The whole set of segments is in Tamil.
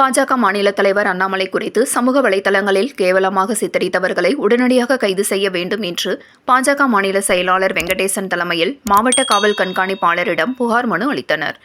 பாஜக மாநில தலைவர் அண்ணாமலை குறித்து சமூக வலைதளங்களில் கேவலமாக சித்தரித்தவர்களை உடனடியாக கைது செய்ய வேண்டும் என்று பாஜக மாநில செயலாளர் வெங்கடேசன் தலைமையில் மாவட்ட காவல் கண்காணிப்பாளரிடம் புகார் மனு அளித்தனர்.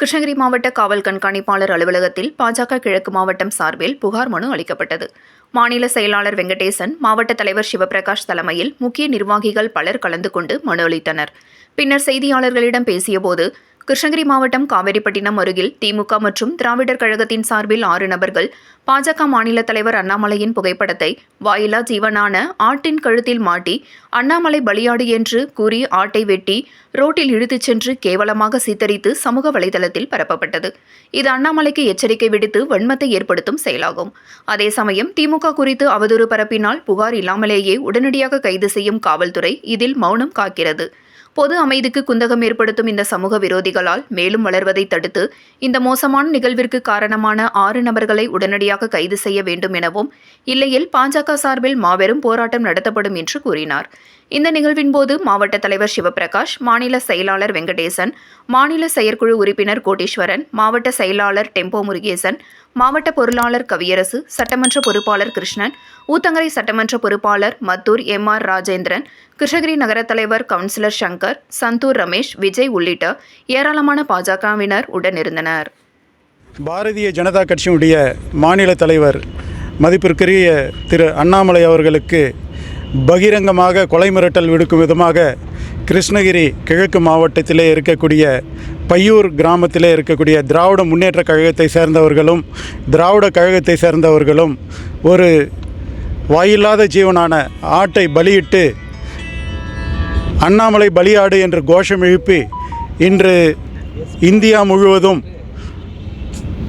கிருஷ்ணகிரி மாவட்ட காவல் கண்காணிப்பாளர் அலுவலகத்தில் பாஜக கிழக்கு மாவட்டம் சார்பில் புகார் மனு அளிக்கப்பட்டது. மாநில செயலாளர் வெங்கடேசன் மாவட்ட தலைவர் சிவபிரகாஷ் தலைமையில் முக்கிய நிர்வாகிகள் பலர் கலந்து கொண்டு மனு அளித்தனர். பின்னர் செய்தியாளர்களிடம் பேசியபோது கிருஷ்ணகிரி மாவட்டம் காவேரிப்பட்டினம் அருகில் திமுக மற்றும் திராவிடர் கழகத்தின் சார்பில் ஆறு நபர்கள் பாஜக மாநில தலைவர் அண்ணாமலையின் புகைப்படத்தை வாயிலா ஜீவனான ஆட்டின் கழுத்தில் மாட்டி அண்ணாமலை பலியாடு என்று கூறி ஆட்டை வெட்டி ரோட்டில் இழுத்துச் சென்று கேவலமாக சித்தரித்து சமூக வலைதளத்தில் பரப்பப்பட்டது. இது அண்ணாமலைக்கு எச்சரிக்கை விடுத்து வன்மத்தை ஏற்படுத்தும் செயலாகும். அதே சமயம் திமுக குறித்து அவதூறு பரப்பினால் புகார் இல்லாமலேயே உடனடியாக கைது செய்யும் காவல்துறை இதில் மௌனம் காக்கிறது. பொது அமைதிக்கு குந்தகம் ஏற்படுத்தும் இந்த சமூக விரோதிகளால் மேலும் வளர்வதை தடுத்து இந்த மோசமான நிகழ்விற்கு காரணமான ஆறு நபர்களை உடனடியாக கைது செய்ய வேண்டும் எனவும் இல்லையில் பாஜக சார்பில் மாபெரும் போராட்டம் நடத்தப்படும் என்று கூறினார். இந்த நிகழ்வின் போது மாவட்ட தலைவர் சிவபிரகாஷ் மாநில செயலாளர் வெங்கடேசன் மாநில செயற்குழு உறுப்பினர் கோட்டீஸ்வரன் மாவட்ட செயலாளர் டெம்போ முருகேசன் மாவட்ட பொருளாளர் கவியரசு சட்டமன்ற பொறுப்பாளர் கிருஷ்ணன் ஊத்தங்கரை சட்டமன்ற பொறுப்பாளர் மத்தூர் எம் ஆர் ராஜேந்திரன் கிருஷ்ணகிரி நகர தலைவர் கவுன்சிலர் சங்கர் சந்தூர் ரமேஷ் விஜய் உள்ளிட்ட ஏராளமான பாஜகவினர் உடனிருந்தனர் பாரதிய ஜனதா கட்சியினுடைய மாநில தலைவர் மதிப்பிற்குரிய திரு அண்ணாமலை அவர்களுக்கு பகிரங்கமாக கொலை மிரட்டல் விடுக்கும் விதமாக கிருஷ்ணகிரி கிழக்கு மாவட்டத்திலே இருக்கக்கூடிய பையூர் கிராமத்திலே இருக்கக்கூடிய திராவிட முன்னேற்ற கழகத்தை சேர்ந்தவர்களும் திராவிட கழகத்தை சேர்ந்தவர்களும் ஒரு வாயில்லாத ஜீவனான ஆட்டை பலியிட்டு அண்ணாமலை பலியாடு என்று கோஷம் எழுப்பி இன்று இந்தியா முழுவதும்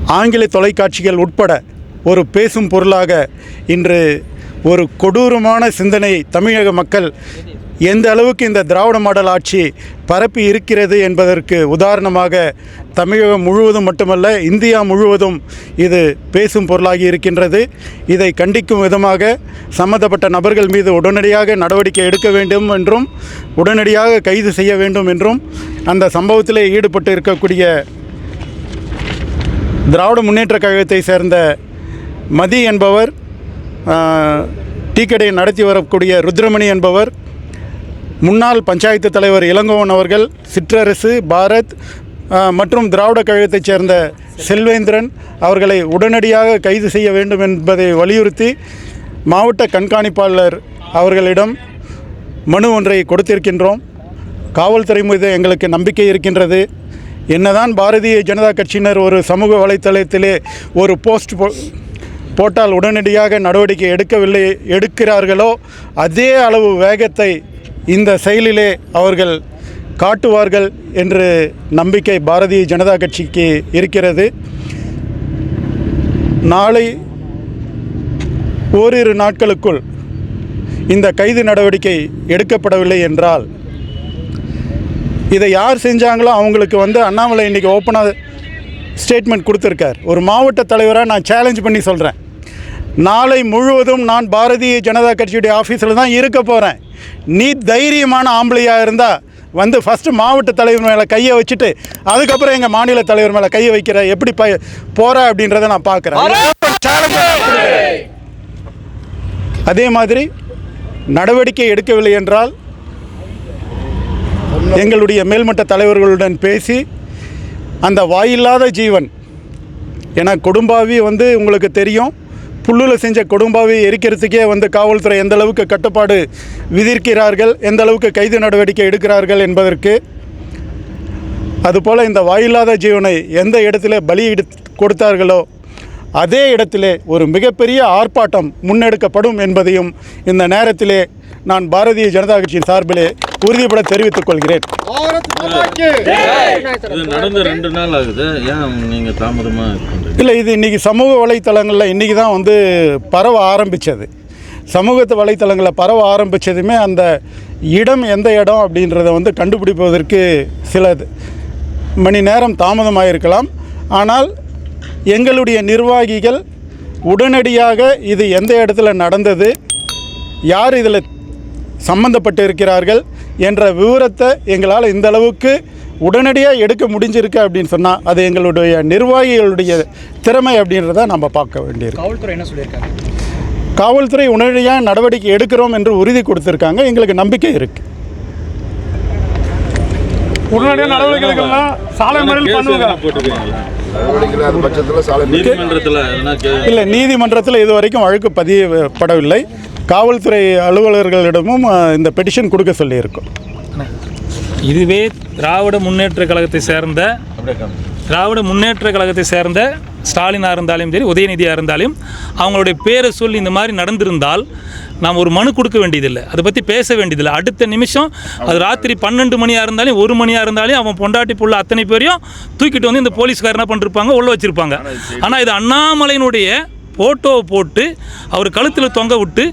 ஆங்கில தொலைக்காட்சிகள் உட்பட ஒரு பேசும் பொருளாக இன்று ஒரு கொடூரமான சிந்தனை தமிழக மக்கள் எந்த அளவுக்கு இந்த திராவிட மாடல் ஆட்சி பரப்பி இருக்கிறது என்பதற்கு உதாரணமாக தமிழகம் முழுவதும் மட்டுமல்ல இந்தியா முழுவதும் இது பேசும் பொருளாகி இருக்கின்றது. இதை கண்டிக்கும் விதமாக சம்பந்தப்பட்ட நபர்கள் மீது உடனடியாக நடவடிக்கை எடுக்க வேண்டும் என்றும் உடனடியாக கைது செய்ய வேண்டும் என்றும் அந்த சம்பவத்திலே ஈடுபட்டு இருக்கக்கூடிய திராவிட முன்னேற்ற கழகத்தை சேர்ந்த மதி என்பவர் டீ கடையை நடத்தி வரக்கூடிய ருத்ரமணி என்பவர் முன்னாள் பஞ்சாயத்து தலைவர் இளங்கோவன் அவர்கள் சிற்றரசு பாரத் மற்றும் திராவிட கழகத்தைச் சேர்ந்த செல்வேந்திரன் அவர்களை உடனடியாக கைது செய்ய வேண்டும் என்பதை வலியுறுத்தி மாவட்ட கண்காணிப்பாளர் அவர்களிடம் மனு ஒன்றை கொடுத்திருக்கின்றோம். காவல்துறை மீது எங்களுக்கு நம்பிக்கை இருக்கின்றது. என்னதான் பாரதிய ஜனதா கட்சியினர் ஒரு சமூக வலைத்தளத்திலே ஒரு போஸ்ட் போட்டால் உடனடியாக நடவடிக்கை எடுக்கவில்லை எடுக்கிறார்களோ அதே அளவு வேகத்தை இந்த செயலிலே அவர்கள் காட்டுவார்கள் என்று நம்பிக்கை பாரதிய ஜனதா கட்சிக்கு இருக்கிறது. நாளை ஓரிரு நாட்களுக்குள் இந்த கைது நடவடிக்கை எடுக்கப்படவில்லை என்றால் இதை யார் செஞ்சாங்களோ அவங்களுக்கு வந்து அண்ணாமலை இன்றைக்கி ஓப்பனாக ஸ்டேட்மெண்ட் கொடுத்துருக்கார். ஒரு மாவட்ட தலைவராக நான் சேலஞ்ச் பண்ணி சொல்கிறேன் நாளை முழுவதும் நான் பாரதிய ஜனதா கட்சியுடைய ஆஃபீஸில் தான் இருக்க போகிறேன் நீ தைரியமான ஆம்பளையாக இருந்தால் வந்து ஃபஸ்ட்டு மாவட்ட தலைவர் மேலே கையை வச்சுட்டு அதுக்கப்புறம் எங்கள் மாநில தலைவர் மேலே கையை வைக்கிற எப்படி ப போகிற அப்படின்றத நான் பார்க்குறேன் அதே மாதிரி நடவடிக்கை எடுக்கவில்லை என்றால் எங்களுடைய மேல்மட்ட தலைவர்களுடன் பேசி அந்த வாயில்லாத ஜீவன் ஏன்னா கொடும்பாவி வந்து உங்களுக்கு தெரியும் புல்லுல செஞ்ச கொடும்பாவை எரிக்கிறதுக்கே வந்து காவல்துறை எந்த அளவுக்கு கட்டுப்பாடு விதிக்கிறார்கள் எந்த அளவுக்கு கைது நடவடிக்கை எடுக்கிறார்கள் என்பதற்கு அதுபோல் இந்த வாயில்லாத ஜீவனை எந்த இடத்துல பலி கொடுத்தார்களோ அதே இடத்திலே ஒரு மிகப்பெரிய ஆர்ப்பாட்டம் முன்னெடுக்கப்படும் என்பதையும் இந்த நேரத்திலே நான் பாரதிய ஜனதா கட்சியின் சார்பிலே உறுதிபட தெரிவித்துக் கொள்கிறேன். இது நடந்து ரெண்டு நாள் ஆகுது. ஏன் நீங்க தாமதமா இது பண்றீங்க இல்லை இது இன்றைக்கி சமூக வலைத்தளங்களில் இன்றைக்கி தான் வந்து பரவ ஆரம்பித்தது சமூகத்து வலைத்தளங்களில் பரவ ஆரம்பித்ததுமே அந்த இடம் எந்த இடம் அப்படின்றத வந்து கண்டுபிடிப்பதற்கு சில மணி நேரம் தாமதமாயிருக்கலாம். ஆனால் எங்களுடைய நிர்வாகிகள் உடனடியாக இது எந்த இடத்துல நடந்தது யார் இதில் சம்பந்தப்பட்டு இருக்கிறார்கள் என்ற விவரத்தை எங்களால் இந்த அளவுக்கு உடனடியாக எடுக்க முடிஞ்சிருக்கு அப்படின்னு சொன்னால் அது எங்களுடைய நிர்வாகிகளுடைய திறமை அப்படின்றத நம்ம பார்க்க வேண்டியிருக்கு. காவல்துறை என்ன சொல்லியிருக்காங்க? காவல்துறை உடனடியாக நடவடிக்கை எடுக்கிறோம் என்று உறுதி கொடுத்துருக்காங்க. எங்களுக்கு நம்பிக்கை இருக்குது உடனடியாக நடவடிக்கை எடுக்கலாம் சாலை மறியல் பண்ணுவாங்க இல்லை நீதிமன்றத்தில் இது வரைக்கும் வழக்கு பதியப்படவில்லை. காவல்துறை அலுவலர்களிடமும் இந்த பெட்டிஷன் கொடுக்க சொல்லியிருக்கோம். இதுவே திராவிட முன்னேற்ற கழகத்தை சேர்ந்த. திராவிட முன்னேற்ற கழகத்தை சேர்ந்த ஸ்டாலினாக இருந்தாலும் சரி உதயநிதியாக இருந்தாலும் அவங்களுடைய பேரை சொல்லி இந்த மாதிரி நடந்திருந்தால் நாம் ஒரு மனு கொடுக்க வேண்டியதில்லை. அதை பற்றி பேச வேண்டியதில்லை. அடுத்த நிமிஷம் அது ராத்திரி பன்னெண்டு மணியாக இருந்தாலும் ஒரு மணியாக இருந்தாலும் அவன் பொண்டாட்டி புள்ள அத்தனை பேரையும் தூக்கிட்டு வந்து இந்த போலீஸ்காரர் என்ன பண்ணிருப்பாங்க? உள்ள வச்சுருப்பாங்க. ஆனால் இது அண்ணாமலையினுடைய ஃபோட்டோவை போட்டு அவர் கழுத்தில் தொங்க விட்டு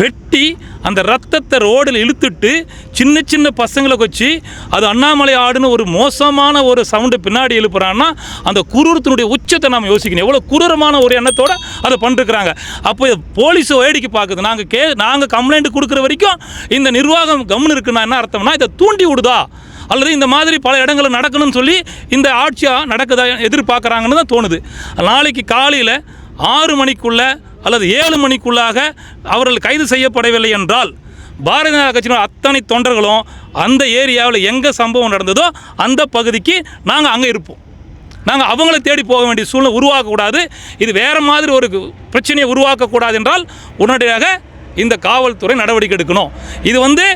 வெட்டி அந்த ரத்தத்தை ரோடில் இழுத்துட்டு சின்ன சின்ன பசங்களை வச்சு அது அண்ணாமலை ஆடுன்னு ஒரு மோசமான ஒரு சவுண்டு பின்னாடி எழுப்புறான்னா அந்த குரூரத்தினுடைய உச்சத்தை நாம் யோசிக்கணும். எவ்வளோ குரூரமான ஒரு எண்ணத்தோடு அதை பண்ணிருக்கிறாங்க அப்போ இது போலீஸ் வேடிக்கை பார்க்குது. நாங்கள் கே நாங்கள் கம்ப்ளைண்ட் கொடுக்குற வரைக்கும் இந்த நிர்வாகம் கம்னு இருக்குன்னா என்ன அர்த்தம்னா இதை தூண்டி விடுதா? அல்லது இந்த மாதிரி பல இடங்களில் நடக்கணும்னு சொல்லி இந்த ஆட்சியாக நடக்குதா எதிர்பார்க்குறாங்கன்னு தான் தோணுது. நாளைக்கு காலையில் ஆறு மணிக்குள்ள அல்லது ஏழு மணிக்குள்ளாக அவர்கள் கைது செய்யப்படவில்லை என்றால் பாரதிய ஜனதா கட்சியினர் அத்தனை தொண்டர்களும் அந்த ஏரியாவில் எங்கே சம்பவம் நடந்ததோ அந்த பகுதிக்கு நாங்கள் அங்கே இருப்போம். நாங்கள் அவங்கள தேடி போக வேண்டிய சூழ்நிலை உருவாக்கக்கூடாது. இது வேறு மாதிரி ஒரு பிரச்சனையை உருவாக்கக்கூடாது என்றால் உடனடியாக இந்த காவல்துறை நடவடிக்கை எடுக்கணும். இது வந்து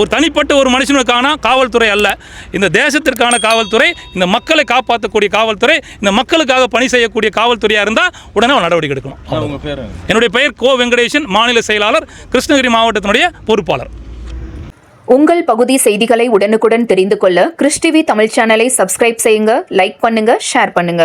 ஒரு தனிப்பட்ட ஒரு மனுஷனுக்கான காவல்துறை அல்ல. இந்த தேசத்திற்கான காவல்துறை இந்த மக்களை காப்பாற்றக்கூடிய காவல்துறை இந்த மக்களுக்காக பணி செய்யக்கூடிய காவல்துறையாக இருந்தால் உடனே நடவடிக்கை எடுக்கணும்? என்னுடைய பெயர் கோ வெங்கடேசன் மாநில செயலாளர் கிருஷ்ணகிரி மாவட்டத்தினுடைய பொறுப்பாளர். உங்கள் பகுதி செய்திகளை உடனுக்குடன் தெரிந்து கொள்ள கிறிஸ் டிவி தமிழ் சேனலை சப்ஸ்கிரைப் செய்யுங்க லைக் பண்ணுங்க ஷேர் பண்ணுங்க.